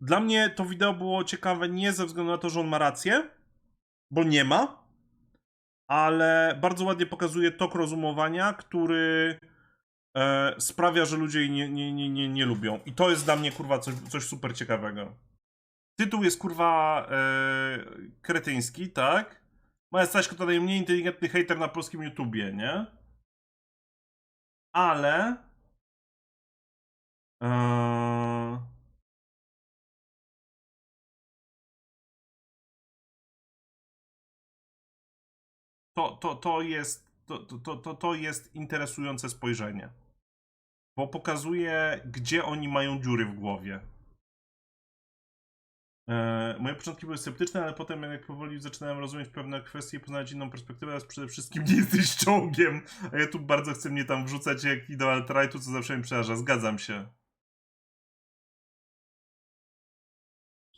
Dla mnie to wideo było ciekawe nie ze względu na to, że on ma rację, bo nie ma, ale bardzo ładnie pokazuje tok rozumowania, który e, sprawia, że ludzie jej nie, nie, nie, nie, nie lubią. I to jest dla mnie, kurwa, coś, coś super ciekawego. Tytuł jest, kurwa, e, kretyński, tak? Moja Staśko to najmniej inteligentny hater na polskim YouTubie, nie? Ale... Eee... To, to, to, jest, to, to, to, to, jest interesujące spojrzenie. Bo pokazuje, gdzie oni mają dziury w głowie. E, moje początki były sceptyczne, ale potem jak powoli zaczynałem rozumieć pewne kwestie i poznać inną perspektywę, oraz przede wszystkim nie jesteś czołgiem, a ja tu bardzo chcę mnie tam wrzucać jak i do alt-rightu, co zawsze mi przeraża. Zgadzam się.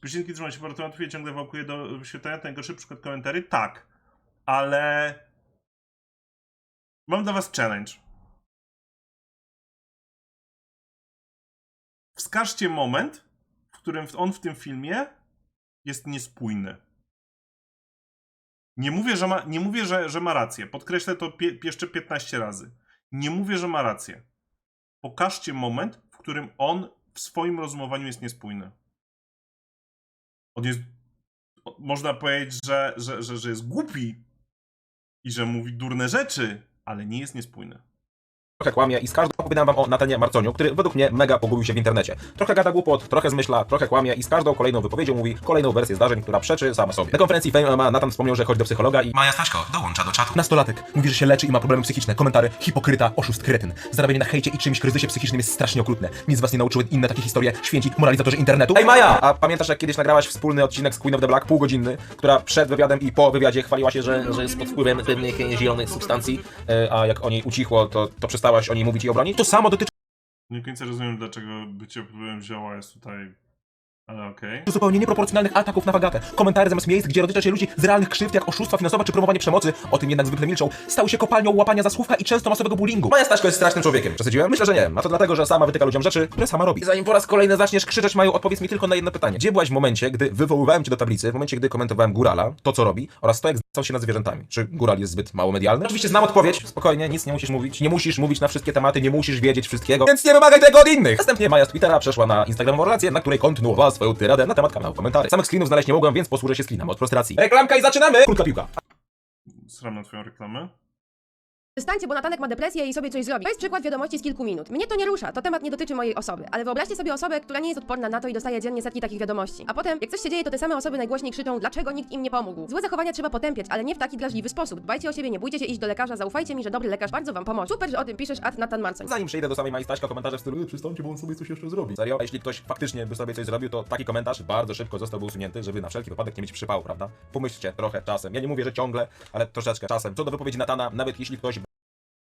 Piosenki trzyma się portretów i ciągle wałkuje do wyświetlenia. Najgorszy przykład komentarzy? Tak, ale mam dla was challenge. Wskażcie moment, w którym on w tym filmie jest niespójny. Nie mówię, że ma, nie mówię, że, że ma rację. Podkreślę to pie, jeszcze 15 razy. Nie mówię, że ma rację. Pokażcie moment, w którym on w swoim rozumowaniu jest niespójny. On jest. Można powiedzieć, że, że, że, że jest głupi i że mówi durne rzeczy, ale nie jest niespójny. Trochę kłamie i z każdą opowiadam wam o Natanie Marconiu, który według mnie mega pogubił się w internecie. Trochę gada głupot, trochę zmyśla, trochę kłamie i z każdą kolejną wypowiedzią mówi kolejną wersję zdarzeń, która przeczy sama sobie. Na konferencji Fame MMA Natan wspomniał, że chodzi do psychologa i Maja Staśko dołącza do czatu. Nastolatek mówi, że się leczy i ma problemy psychiczne. Komentary, hipokryta, oszust, kretyn. Zarabianie na hejcie i czymś kryzysie psychicznym jest strasznie okrutne. Nic z was nie nauczyły inne takie historie, święci moralizatorzy internetu. Ej Maja! A pamiętasz jak kiedyś nagrałaś wspólny odcinek z Queen of the Black, półgodzinny, która przed wywiadem i po wywiadzie chwaliła się, że, że jest pod wpływem pewnych zielonych substancji, e, a jak o niej ucichło, to, to przestałaś o niej mówić i obronić? To samo dotyczy Nie do końca rozumiem, dlaczego bycie wpływem zioła jest tutaj. Okej. zupełnie nieproporcjonalnych ataków na wagatę. Komentarze zamiast miejsc, gdzie rozlicza się ludzi z realnych krzywd, jak oszustwa finansowe czy promowanie przemocy, o tym jednak zwykle milczą, stały się kopalnią łapania za słówka i często masowego bullyingu. Maja Staśko jest strasznym człowiekiem. Przesadziłem? Myślę, że nie. A to dlatego, że sama wytyka ludziom rzeczy, które sama robi. Zanim po raz kolejny zaczniesz krzyczeć, Maju, odpowiedz mi tylko na jedno pytanie. Gdzie byłaś w momencie, gdy wywoływałem cię do tablicy, w momencie, gdy komentowałem Górala, to co robi, oraz to, jak zdał się nad zwierzętami? Czy Góral jest zbyt mało medialny? Oczywiście znam odpowiedź, spokojnie, nic nie musisz mówić, nie musisz mówić na wszystkie tematy, nie musisz wiedzieć wszystkiego, więc nie wymagaj tego od innych! Następnie Maja z Twittera przeszła na Instagramową relację, na której kontynuowała swoją tyradę na temat kanału komentarzy. Samych screenów znaleźć nie mogłem, więc posłużę się screenem od frustracji. Reklamka i zaczynamy! Krótka piłka. Sram na twoją reklamę. Przestańcie, bo Natanek ma depresję i sobie coś zrobi. To jest przykład wiadomości z kilku minut. Mnie to nie rusza, to temat nie dotyczy mojej osoby. Ale wyobraźcie sobie osobę, która nie jest odporna na to i dostaje dziennie setki takich wiadomości. A potem, jak coś się dzieje, to te same osoby najgłośniej krzyczą, dlaczego nikt im nie pomógł. Złe zachowania trzeba potępiać, ale nie w taki drażliwy sposób. Dbajcie o siebie, nie bójcie się iść do lekarza, zaufajcie mi, że dobry lekarz bardzo wam pomoże. Super, że o tym piszesz, at Natan Marcoń. Zanim przejdę do samej Maji komentarze w stylu "Ej, przestańcie, bo on sobie coś jeszcze zrobi. Serio? A jeśli ktoś faktycznie by sobie coś zrobił, to taki komentarz bardzo szybko zostałby usunięty, żeby na wszelki wypadek nie mieć przypału, prawda? Pomyślcie trochę czasem. Ja nie mówię, że ciągle, ale troszeczkę czasem. Co do wypowiedzi Natana, nawet jeśli ktoś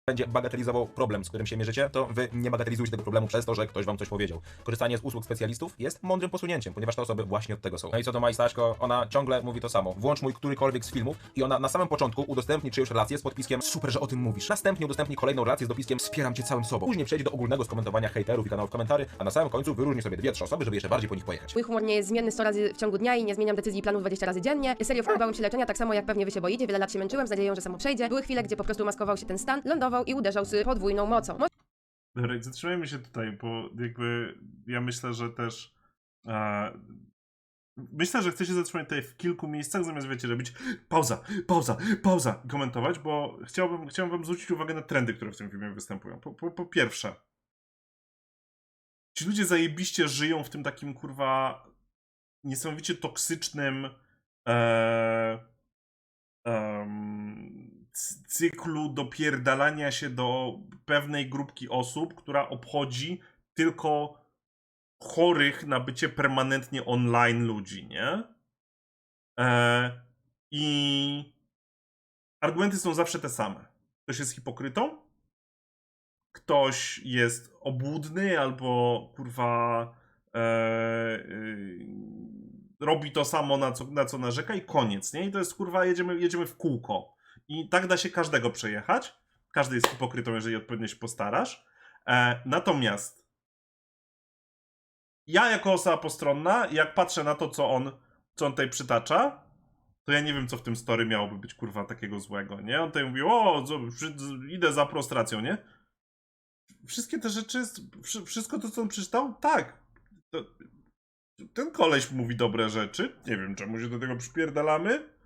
będzie bagatelizował problem, z którym się mierzycie, to wy nie bagatelizujcie tego problemu przez to, że ktoś wam coś powiedział. Korzystanie z usług specjalistów jest mądrym posunięciem, ponieważ te osoby właśnie od tego są. No i co do Mai Staśko, ona ciągle mówi to samo. Włącz mój którykolwiek z filmów i ona na samym początku udostępni czyjąś relację z podpiskiem super, że o tym mówisz. Następnie udostępni kolejną relację z dopiskiem wspieram cię całym sobą. Później przejdzie do ogólnego skomentowania hejterów i kanałów komentarzy, a na samym końcu wyróżni sobie dwie, trzy osoby, żeby jeszcze bardziej po nich pojechać. Mój humor nie jest zmienny 100 razy w ciągu dnia i nie zmieniam decyzji i planów 20 razy dziennie. Serio, bałem się leczenia tak samo jak pewnie wy się boicie. Wiele lat się męczyłem z nadzieją, że samo przejdzie. Były chwile, gdzie po prostu maskował się ten stan, i uderzał z podwójną mocą. Dobra, i zatrzymajmy się tutaj, bo jakby ja myślę, że też. E, myślę, że chcę się zatrzymać tutaj w kilku miejscach, zamiast wiecie, robić pauza, pauza, pauza i komentować, bo chciałbym, chciałbym wam zwrócić uwagę na trendy, które w tym filmie występują. Po, po, po pierwsze, ci ludzie zajebiście żyją w tym takim kurwa niesamowicie toksycznym e, cyklu dopierdalania się do pewnej grupki osób, która obchodzi tylko chorych na bycie permanentnie online ludzi, nie? E, I argumenty są zawsze te same. Ktoś jest hipokrytą, ktoś jest obłudny albo kurwa e, y, robi to samo, na co, na co narzeka i koniec, nie? I to jest kurwa, jedziemy, jedziemy w kółko. I tak da się każdego przejechać. Każdy jest hipokrytą, jeżeli odpowiednio się postarasz. E, natomiast ja jako osoba postronna, jak patrzę na to, co on, co on tutaj przytacza, to ja nie wiem, co w tym story miałoby być, kurwa, takiego złego, nie? On tutaj mówił, o, idę za prostracją, nie? Wszystkie te rzeczy, wszy- wszystko to, co on przeczytał, tak. Ten koleś mówi dobre rzeczy, nie wiem, czemu się do tego przypierdalamy.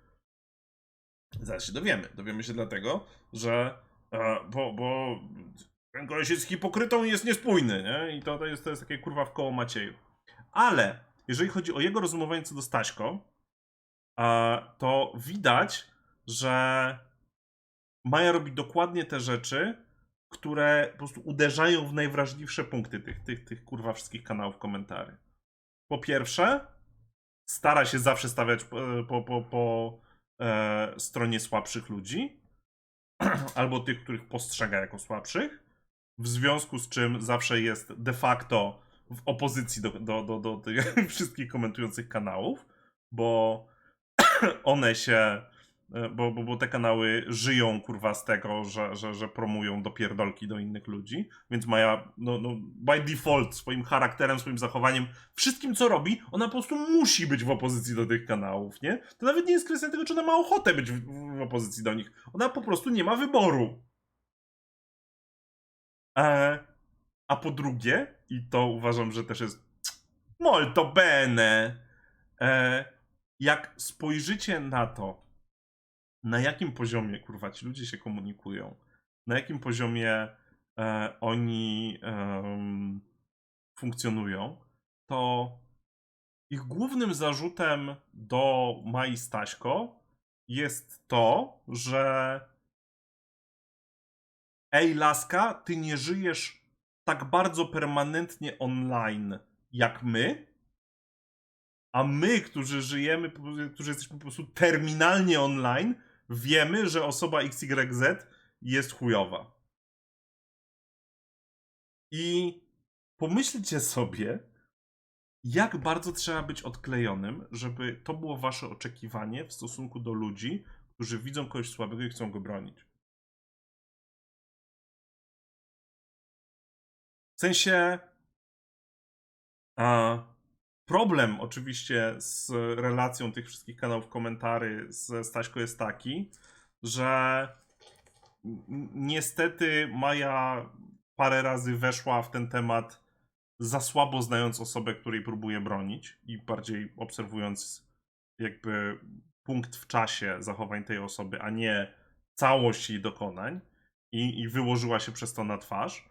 Zaraz się dowiemy. Dowiemy się dlatego, że e, bo, bo ten koleś jest hipokrytą i jest niespójny, nie? I to, to, jest, to jest takie kurwa w koło Macieju. Ale jeżeli chodzi o jego rozumowanie co do Staśko, e, to widać, że Maja robi dokładnie te rzeczy, które po prostu uderzają w najwrażliwsze punkty tych, tych, tych kurwa wszystkich kanałów komentarzy. Po pierwsze, stara się zawsze stawiać po, po, po, po e, stronie słabszych ludzi, albo tych, których postrzega jako słabszych, w związku z czym zawsze jest de facto w opozycji do, do, do, do tych wszystkich komentujących kanałów, bo one się, bo, bo, bo te kanały żyją kurwa z tego, że, że, że promują dopierdolki do innych ludzi, więc Maja, no, no by default, swoim charakterem, swoim zachowaniem, wszystkim co robi, ona po prostu musi być w opozycji do tych kanałów, nie? To nawet nie jest kwestia tego, czy ona ma ochotę być w, w opozycji do nich. Ona po prostu nie ma wyboru. E, a po drugie, i to uważam, że też jest molto bene, e, jak spojrzycie na to, na jakim poziomie, kurwa, ci ludzie się komunikują, na jakim poziomie e, oni em, funkcjonują, to ich głównym zarzutem do Mai Staśko jest to, że ej laska, ty nie żyjesz tak bardzo permanentnie online jak my, a my, którzy żyjemy, którzy jesteśmy po prostu terminalnie online, wiemy, że osoba XYZ jest chujowa. I pomyślcie sobie, jak bardzo trzeba być odklejonym, żeby to było wasze oczekiwanie w stosunku do ludzi, którzy widzą kogoś słabego i chcą go bronić. W sensie. A, problem oczywiście z relacją tych wszystkich kanałów komentarzy ze Staśko jest taki, że niestety Maja parę razy weszła w ten temat za słabo znając osobę, której próbuje bronić i bardziej obserwując jakby punkt w czasie zachowań tej osoby, a nie całość jej dokonań i, i wyłożyła się przez to na twarz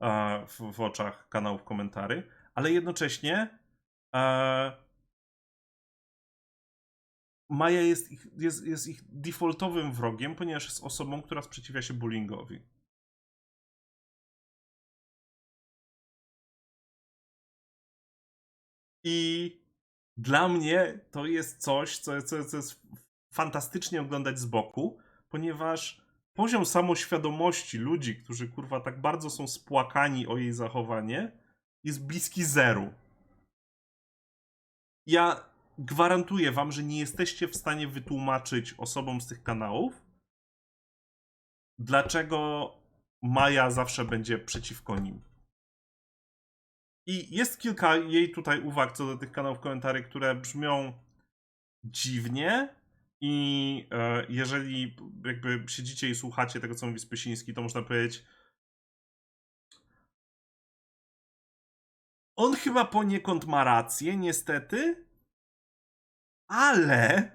e, w, w oczach kanałów komentarzy, ale jednocześnie Maja jest ich, jest, jest ich defaultowym wrogiem, ponieważ jest osobą, która sprzeciwia się bullyingowi. I dla mnie to jest coś, co, co, co jest fantastycznie oglądać z boku, ponieważ poziom samoświadomości ludzi, którzy kurwa tak bardzo są spłakani o jej zachowanie, jest bliski zeru. Ja gwarantuję wam, że nie jesteście w stanie wytłumaczyć osobom z tych kanałów, dlaczego Maja zawsze będzie przeciwko nim. I jest kilka jej tutaj uwag co do tych kanałów komentarzy, które brzmią dziwnie. I e, jeżeli jakby siedzicie i słuchacie tego, co mówi Spysiński, to można powiedzieć. On chyba poniekąd ma rację, niestety, ale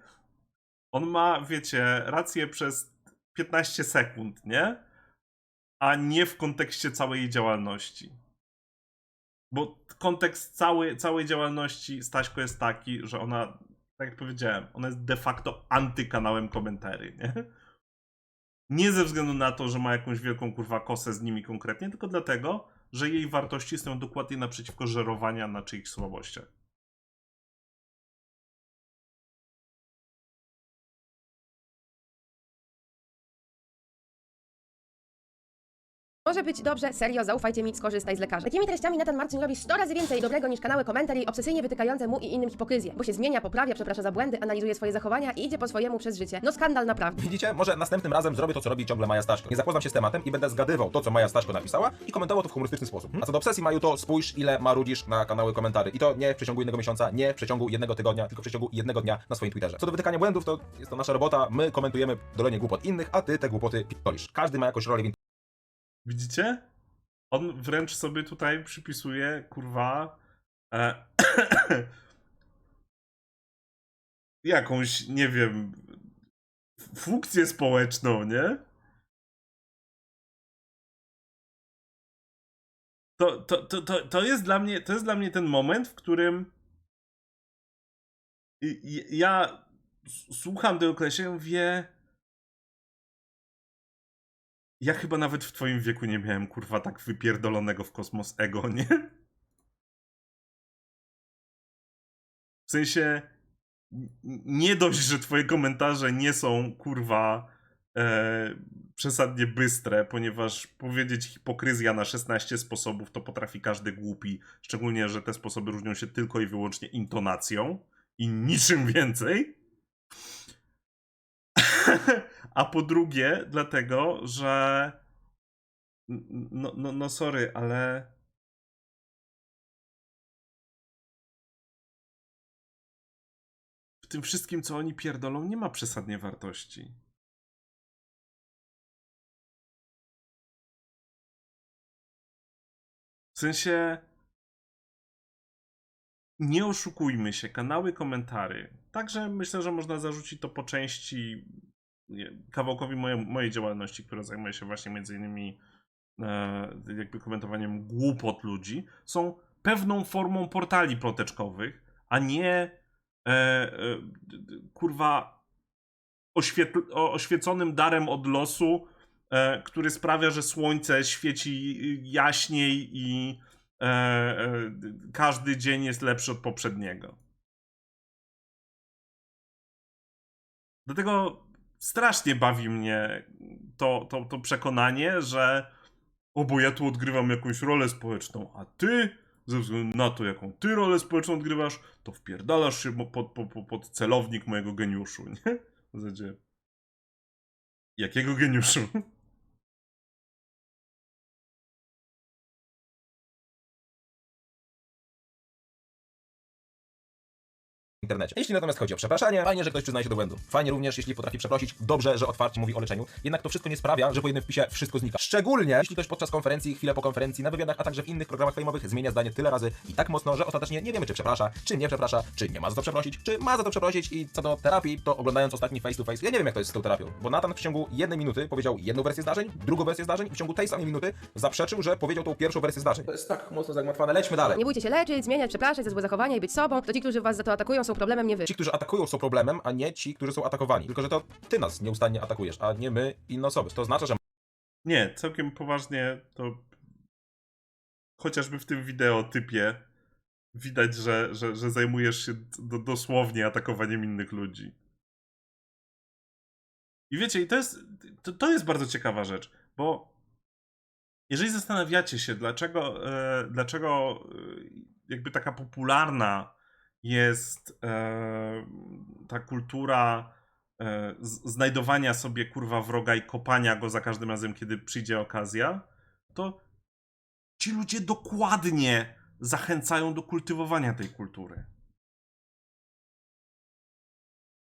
on ma, wiecie, rację przez 15 sekund, nie? A nie w kontekście całej jej działalności. Bo kontekst całej, działalności Staśko jest taki, że ona, tak jak powiedziałem, ona jest de facto antykanałem komentarzy, nie? Nie ze względu na to, że ma jakąś wielką kurwa kosę z nimi konkretnie, tylko dlatego, że jej wartości stoją dokładnie naprzeciwko żerowania na czyichś słabościach. Może być dobrze, serio, zaufajcie mi, skorzystaj z lekarza. Takimi treściami Nathan Marcin robi 100 razy więcej dobrego niż kanały komentarii obsesyjnie wytykające mu i innym hipokryzję, bo się zmienia, poprawia, przeprasza za błędy, analizuje swoje zachowania i idzie po swojemu przez życie. No skandal naprawdę. Widzicie? Może następnym razem zrobię to, co robi ciągle Maja Staszko. Nie zapoznam się z tematem i będę zgadywał to, co Maja Staszko napisała i komentował to w humorystyczny sposób. A co do obsesji Maju, to spójrz, ile marudzisz na kanały komentarzy. I to nie w przeciągu jednego miesiąca, nie w przeciągu jednego tygodnia, tylko w przeciągu jednego dnia na swoim Twitterze. Co do wytykania błędów, to jest to nasza robota. My komentujemy dolenie głupot innych, a ty te głupoty pitolisz. Każdy ma jakąś rolę w Widzicie? On wręcz sobie tutaj przypisuje, kurwa, e, jakąś, nie wiem, funkcję społeczną, nie? To, to, to, to, to, jest dla mnie, to jest dla mnie ten moment, w którym ja słucham tego kolesia i mówię ja chyba nawet w twoim wieku nie miałem, kurwa, tak wypierdolonego w kosmos ego, nie? W sensie, nie dość, że twoje komentarze nie są, kurwa, e, przesadnie bystre, ponieważ powiedzieć hipokryzja na 16 sposobów to potrafi każdy głupi, szczególnie, że te sposoby różnią się tylko i wyłącznie intonacją i niczym więcej. A po drugie, dlatego, że. No, no, no sorry, ale. W tym wszystkim, co oni pierdolą, nie ma przesadnie wartości. W sensie. Nie oszukujmy się, kanały komentary. Także myślę, że można zarzucić to po części kawałkowi moje, mojej działalności, która zajmuje się właśnie między innymi e, jakby komentowaniem głupot ludzi, są pewną formą portali proteczkowych, a nie e, e, kurwa oświeconym darem od losu, e, który sprawia, że słońce świeci jaśniej i e, e, każdy dzień jest lepszy od poprzedniego. Dlatego strasznie bawi mnie to, to, to przekonanie, że o, ja tu odgrywam jakąś rolę społeczną, a ty, ze względu na to, jaką ty rolę społeczną odgrywasz, to wpierdalasz się pod, pod, pod celownik mojego geniuszu, nie? W zasadzie... Jakiego geniuszu? Internecie. Jeśli natomiast chodzi o przepraszanie, fajnie, że ktoś przyznaje się do błędu. Fajnie również, jeśli potrafi przeprosić, dobrze, że otwarcie mówi o leczeniu. Jednak to wszystko nie sprawia, że po jednym wpisie wszystko znika. Szczególnie, jeśli ktoś podczas konferencji, chwilę po konferencji, na wywiadach, a także w innych programach fejmowych zmienia zdanie tyle razy i tak mocno, że ostatecznie nie wiemy, czy przeprasza, czy nie przeprasza, czy nie ma za to przeprosić, czy ma za to przeprosić i co do terapii, to oglądając ostatni face to face, ja nie wiem jak to jest z tą terapią, bo Nathan w ciągu jednej minuty powiedział jedną wersję zdarzeń, drugą wersję zdarzeń i w ciągu tej samej minuty zaprzeczył, że powiedział tą pierwszą wersję zdarzeń. To jest tak mocno zagmatwane, lećmy dalej. Nie bójcie się leczyć, zmieniać, przepraszać za złe zachowania i być sobą. To ci, którzy was za to atakują, są problemem, nie wy. Ci, którzy atakują, są problemem, a nie ci, którzy są atakowani. Tylko, że to ty nas nieustannie atakujesz, a nie my inne osoby. To oznacza, że Nie, całkiem poważnie to chociażby w tym wideotypie widać, że, że, że zajmujesz się do, dosłownie atakowaniem innych ludzi. I wiecie, i to jest, to, to jest bardzo ciekawa rzecz, bo jeżeli zastanawiacie się, dlaczego, e, dlaczego e, jakby taka popularna jest e, ta kultura e, znajdowania sobie kurwa wroga i kopania go za każdym razem, kiedy przyjdzie okazja, to ci ludzie dokładnie zachęcają do kultywowania tej kultury.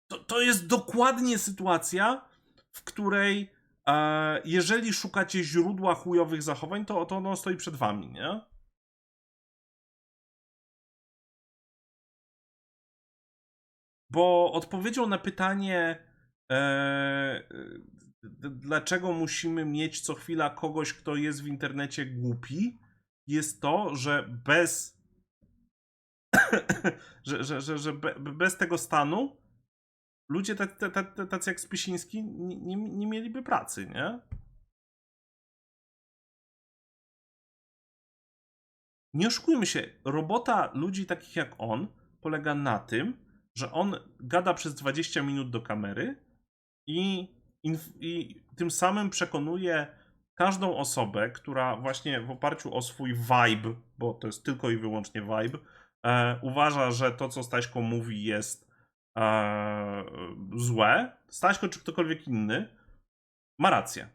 To, to jest dokładnie sytuacja, w której e, jeżeli szukacie źródła chujowych zachowań, to, to ono stoi przed wami, nie? Bo odpowiedzią na pytanie, e, dlaczego musimy mieć co chwila kogoś, kto jest w internecie głupi, jest to, że bez. że, że, że, że be, bez tego stanu ludzie tacy, tacy, jak Spysiński nie, nie, nie mieliby pracy, nie? Nie oszukujmy się, robota ludzi takich jak on polega na tym, że on gada przez 20 minut do kamery i, i tym samym przekonuje każdą osobę, która właśnie w oparciu o swój vibe, bo to jest tylko i wyłącznie vibe, e, uważa, że to, co Staśko mówi, jest e, złe, Staśko czy ktokolwiek inny, ma rację.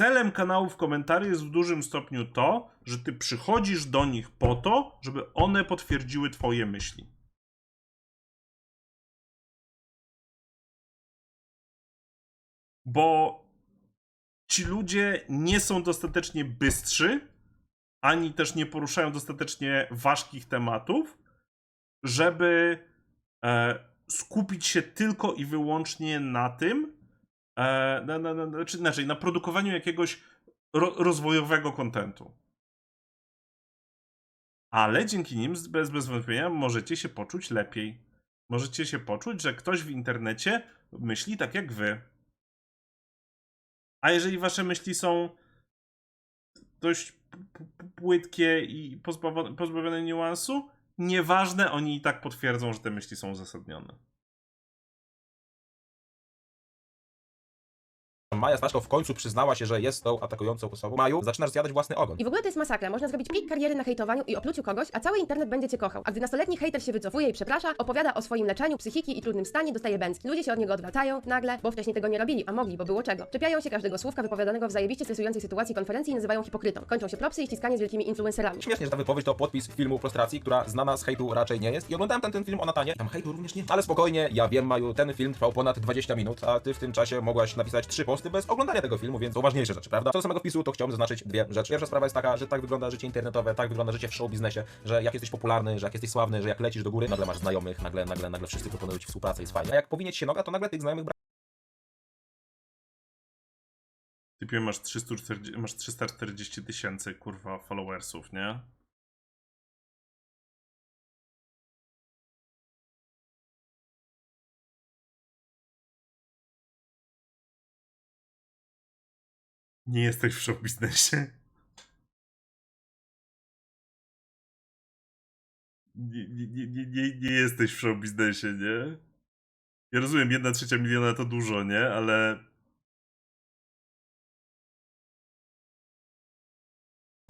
Celem kanałów komentarzy jest w dużym stopniu to, że ty przychodzisz do nich po to, żeby one potwierdziły twoje myśli. Bo ci ludzie nie są dostatecznie bystrzy, ani też nie poruszają dostatecznie ważkich tematów, żeby e, skupić się tylko i wyłącznie na tym, na, na, na, czy inaczej, na produkowaniu jakiegoś ro, rozwojowego kontentu. Ale dzięki nim bez, bez wątpienia możecie się poczuć lepiej. Możecie się poczuć, że ktoś w internecie myśli tak jak wy. A jeżeli wasze myśli są dość płytkie i pozbawione, pozbawione niuansu, nieważne, oni i tak potwierdzą, że te myśli są uzasadnione. Maja Staszko w końcu przyznała się, że jest tą atakującą osobą. Maju, zaczynasz zjadać własny ogon. I w ogóle to jest masakra. Można zrobić pik kariery na hejtowaniu i opluciu kogoś, a cały internet będzie cię kochał. A gdy nastoletni hejter się wycofuje i przeprasza, opowiada o swoim leczeniu psychiki i trudnym stanie, dostaje bęcki. Ludzie się od niego odwracają nagle, bo wcześniej tego nie robili, a mogli, bo było czego. Czepiają się każdego słówka wypowiadanego w zajebiście stresującej sytuacji konferencji i nazywają hipokrytą. Kończą się propsy i ściskanie z wielkimi influencerami. Śmiesznie, że ta wypowiedź to podpis filmu Prostracji, która znana z hejtu raczej nie jest. I oglądałem ten, ten film o Natanie. Tam hejtu również nie. Ale spokojnie, ja wiem, Maju, ten film trwał ponad 20 minut, a ty w tym czasie mogłaś napisać trzy posty bez oglądania tego filmu, więc to ważniejsze rzeczy, prawda? Co do samego wpisu, to chciałbym zaznaczyć dwie rzeczy. Pierwsza sprawa jest taka, że tak wygląda życie internetowe, tak wygląda życie w show biznesie, że jak jesteś popularny, że jak jesteś sławny, że jak lecisz do góry, nagle masz znajomych, nagle, nagle, nagle wszyscy proponują ci współpracę, jest fajnie. A jak powinie ci się noga, to nagle tych znajomych Typie masz 340, masz 340 tysięcy kurwa followersów, nie? Nie jesteś w show biznesie. Nie, nie, nie, nie, nie, jesteś w show biznesie, nie? Ja rozumiem, jedna trzecia miliona to dużo, nie? Ale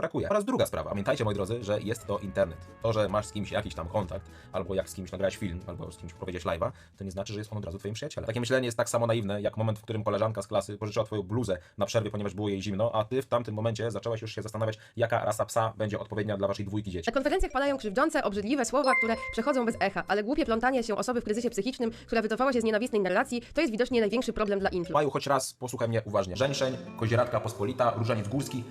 brakuje. Oraz druga sprawa. Pamiętajcie, moi drodzy, że jest to internet. To, że masz z kimś jakiś tam kontakt, albo jak z kimś nagrać film, albo z kimś powiedzieć live'a, to nie znaczy, że jest on od razu twoim przyjacielem. Takie myślenie jest tak samo naiwne, jak moment, w którym koleżanka z klasy pożyczyła twoją bluzę na przerwie, ponieważ było jej zimno, a ty w tamtym momencie zaczęłaś już się zastanawiać, jaka rasa psa będzie odpowiednia dla waszej dwójki dzieci. Na konferencjach padają krzywdzące, obrzydliwe słowa, które przechodzą bez echa, ale głupie plątanie się osoby w kryzysie psychicznym, która wycofała się z nienawistnej narracji, to jest widocznie największy problem dla influ. Maju, choć raz posłuchaj mnie uważnie. Kozieratka pospolita, różaniec górski,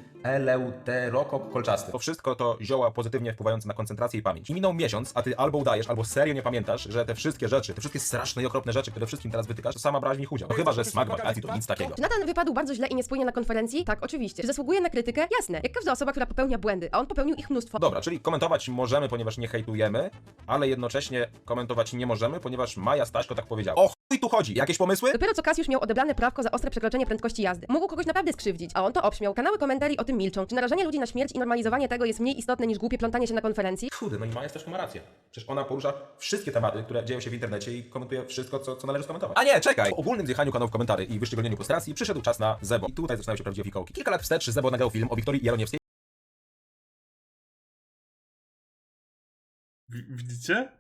eleuterokok kolczasty. To wszystko to zioła pozytywnie wpływające na koncentrację i pamięć. I minął miesiąc, a ty albo udajesz, albo serio nie pamiętasz, że te wszystkie rzeczy, te wszystkie straszne i okropne rzeczy, które wszystkim teraz wytykasz, to sama nich udział. No chyba, że smak wakacji to nic takiego. Czy Nathan wypadł bardzo źle i niespójnie na konferencji? Tak, oczywiście. Czy zasługuje na krytykę? Jasne. Jak każda osoba, która popełnia błędy, a on popełnił ich mnóstwo. Dobra, czyli komentować możemy, ponieważ nie hejtujemy, ale jednocześnie komentować nie możemy, ponieważ Maja Staśko tak powiedziała. O chuj tu chodzi? Jakieś pomysły? Dopiero co Kasiusz miał odebrane prawko za ostre przekroczenie prędkości jazdy. Mógł kogoś naprawdę skrzywdzić, a on to obśmiał. Kanały komentarii o tym milczą. Czy narażanie ludzi na śmierć i normalizowanie tego jest mniej istotne niż głupie plątanie się na konferencji? Kurde, no i Maja Staśko ma rację. Przecież ona porusza wszystkie tematy, które dzieją się w internecie i komentuje wszystko, co, co należy skomentować. A nie, czekaj! Po ogólnym zjechaniu kanałów komentarzy i wyszczególnieniu frustracji przyszedł czas na Zebo. I tutaj zaczynają się prawdziwe fikołki. Kilka lat wstecz Zebo nagrał film o Wiktorii Jaroniewskiej, Wi- Widzicie?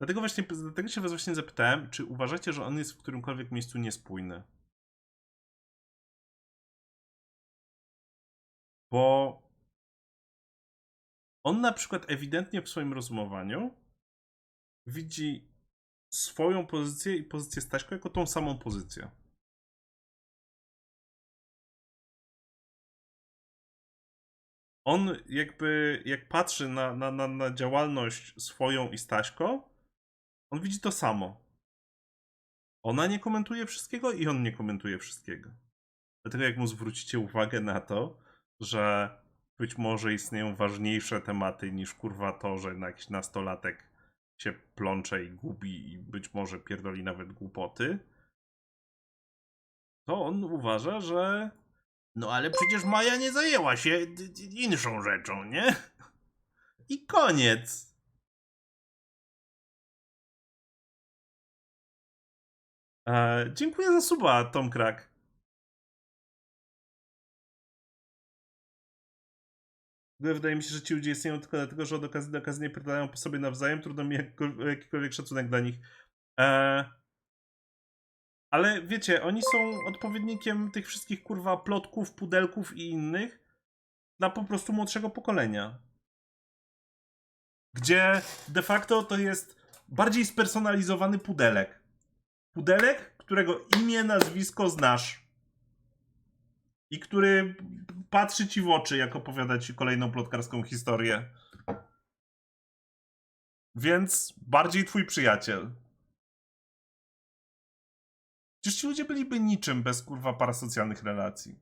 Dlatego właśnie, dlatego się was właśnie zapytałem, czy uważacie, że on jest w którymkolwiek miejscu niespójny? Bo on na przykład ewidentnie w swoim rozumowaniu widzi swoją pozycję i pozycję Staśko jako tą samą pozycję. on jakby, jak patrzy na, na, na, na działalność swoją i Staśko, on widzi to samo. Ona nie komentuje wszystkiego i on nie komentuje wszystkiego. Dlatego jak mu zwrócicie uwagę na to, że być może istnieją ważniejsze tematy niż kurwa to, że na jakiś nastolatek się plącze i gubi i być może pierdoli nawet głupoty, to on uważa, że no ale przecież Maja nie zajęła się inszą rzeczą, nie? I koniec. E, dziękuję za suba, Tom Krak. Wydaje mi się, że ci ludzie istnieją tylko dlatego, że od okazji do okazji nie pierdalają po sobie nawzajem. Trudno mi jakikolwiek szacunek dla nich. E, ale wiecie, oni są odpowiednikiem tych wszystkich kurwa plotków, pudelków i innych dla po prostu młodszego pokolenia. Gdzie de facto to jest bardziej spersonalizowany pudelek. Pudelek, którego imię, nazwisko znasz. I który patrzy ci w oczy, jak opowiada ci kolejną plotkarską historię. Więc bardziej twój przyjaciel. Przecież ci ludzie byliby niczym bez kurwa parasocjalnych relacji.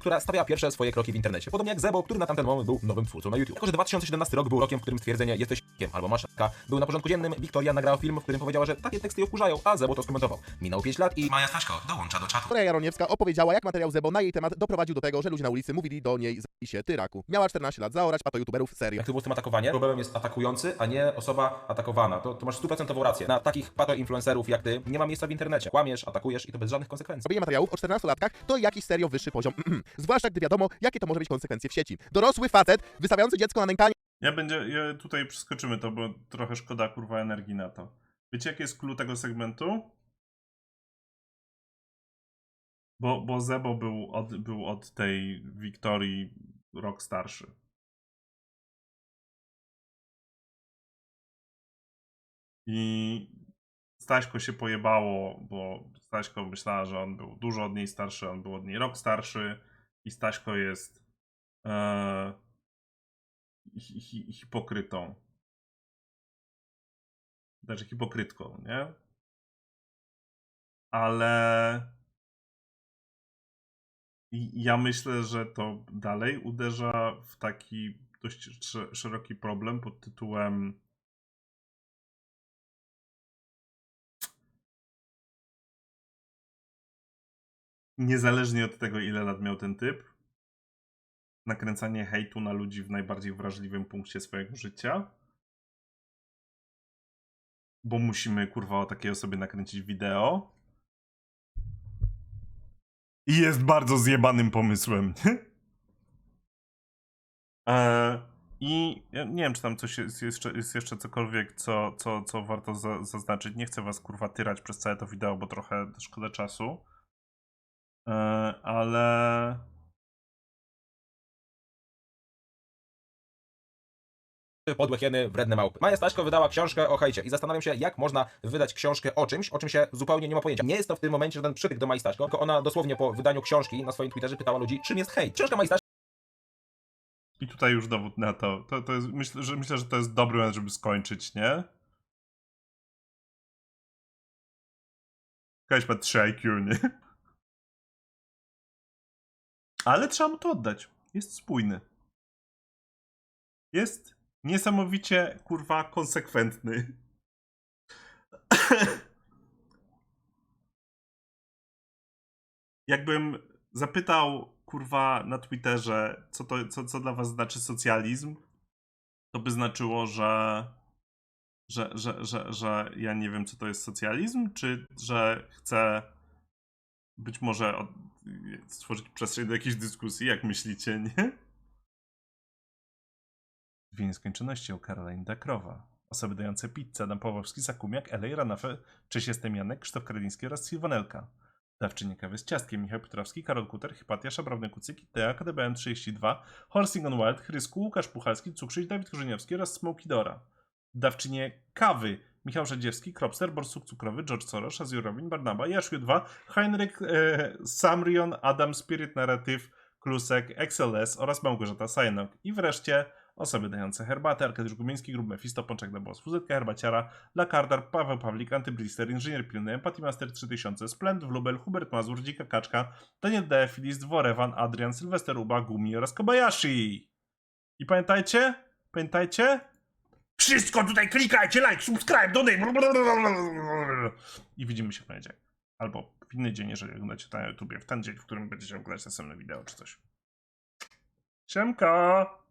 Która stawiała pierwsze swoje kroki w internecie. Podobnie jak Zebo, który na tamten moment był nowym twórcą na YouTube. Jako, że 2017 rok był rokiem, w którym stwierdzenie jesteś kiem albo masz był na porządku dziennym, Wiktoria nagrała film, w którym powiedziała, że takie teksty ją wkurzają, a Zebo to skomentował. Minął 5 lat i Maja Staśko dołącza do czatu. Wiktoria Jaroniewska opowiedziała, jak materiał Zebo na jej temat doprowadził do tego, że ludzie na ulicy mówili do niej z się ty raku. Miała 14 lat, zaorać pato youtuberów, serio. Jak to było z tym atakowaniem? Problemem jest atakujący, a nie osoba atakowana. To, to masz stuprocentową rację. Na takich pato-influencerów jak ty nie ma miejsca w internecie. Kłamiesz, atakujesz i to bez żadnych konsekwencji. Robienie materiałów o 14-latkach to jakiś serio wyższy poziom. Zwłaszcza gdy wiadomo, jakie to może mieć konsekwencje w sieci. Dorosły facet, wystawiający dziecko na nękanie Ja będzie, ja tutaj przeskoczymy to, bo trochę szkoda kurwa energii na to. Wiecie, jaki jest clue tego segmentu? Bo, bo Zebo był od, był od tej Wiktorii rok starszy. I Staśko się pojebało, bo Staśko myślała, że on był dużo od niej starszy, on był od niej rok starszy i Staśko jest e, hi, hi, hipokrytą. Znaczy hipokrytką, nie? Ale ja myślę, że to dalej uderza w taki dość sz- szeroki problem pod tytułem niezależnie od tego, ile lat miał ten typ, nakręcanie hejtu na ludzi w najbardziej wrażliwym punkcie swojego życia. Bo musimy, kurwa, o takiej osobie nakręcić wideo. I jest bardzo zjebanym pomysłem. e, I nie wiem, czy tam coś jest jeszcze, jest jeszcze cokolwiek, co, co, co warto za, zaznaczyć. Nie chcę was, kurwa, tyrać przez całe to wideo, bo trochę szkoda czasu. E, ale... podłe hieny, wredne małpy. Maja Staśko wydała książkę o hejcie i zastanawiam się, jak można wydać książkę o czymś, o czym się zupełnie nie ma pojęcia. Nie jest to w tym momencie żaden przytyk do Maji Staśko, tylko ona dosłownie po wydaniu książki na swoim Twitterze pytała ludzi, czym jest hejt. Książka Maji Staśko I tutaj już dowód na to. To, to jest, myślę, że, myślę, że to jest dobry moment, żeby skończyć, nie? Kaś ma 3 IQ, nie? Ale trzeba mu to oddać. Jest spójny. Jest niesamowicie, kurwa, konsekwentny. Jakbym zapytał, kurwa, na Twitterze, co, to, co, co dla was znaczy socjalizm, to by znaczyło, że, że, że, że, że ja nie wiem, co to jest socjalizm, czy że chcę być może stworzyć przestrzeń do jakiejś dyskusji, jak myślicie, nie? Dwie nieskończoności o Caroline Dakrowa. Osoby dające pizzę, Adam Pawłowski, Sakumiak, Elej Ranafe, Cześć jestem Janek, Krzysztof Karyliński oraz Sylwanelka. Dawczynie kawy z ciastkiem, Michał Piotrowski, Karol Kuter, Hypatia, Szabrawny Kucyk, Tea, KDBM 32, Horsing on Wild, Chrysku, Łukasz Puchalski, Cukrzyś, Dawid Korzeniowski oraz Smoky Dora. Dawczynie kawy, Michał Rzedziewski, Kropster, Borsuk Cukrowy, George Soros, Azjurowin, Barnaba, Jaszu 2, Heinrich e, Samrion, Adam Spirit Narrative, Klusek, XLS oraz Małgorzata Sajnok. I wreszcie osoby dające herbatę, Arkadiusz Gumiński, Grub Mefisto, Pączek na Boss, WZK Herbaciara, Lakardar, Paweł Pawlik, Antyblister, Inżynier Pilny, Empathy Master 3000, Splend, Wlubel, Hubert Mazur, Dzika Kaczka, Daniel Defilis, Dworewan, Adrian, Sylwester Uba, Gumi oraz Kobayashi. I pamiętajcie, pamiętajcie, wszystko tutaj klikajcie, like, subscribe, donate. I widzimy się w poniedziałek. Albo w inny dzień, jeżeli oglądacie na YouTubie, w ten dzień, w którym będziecie oglądać następne wideo czy coś. Siemka!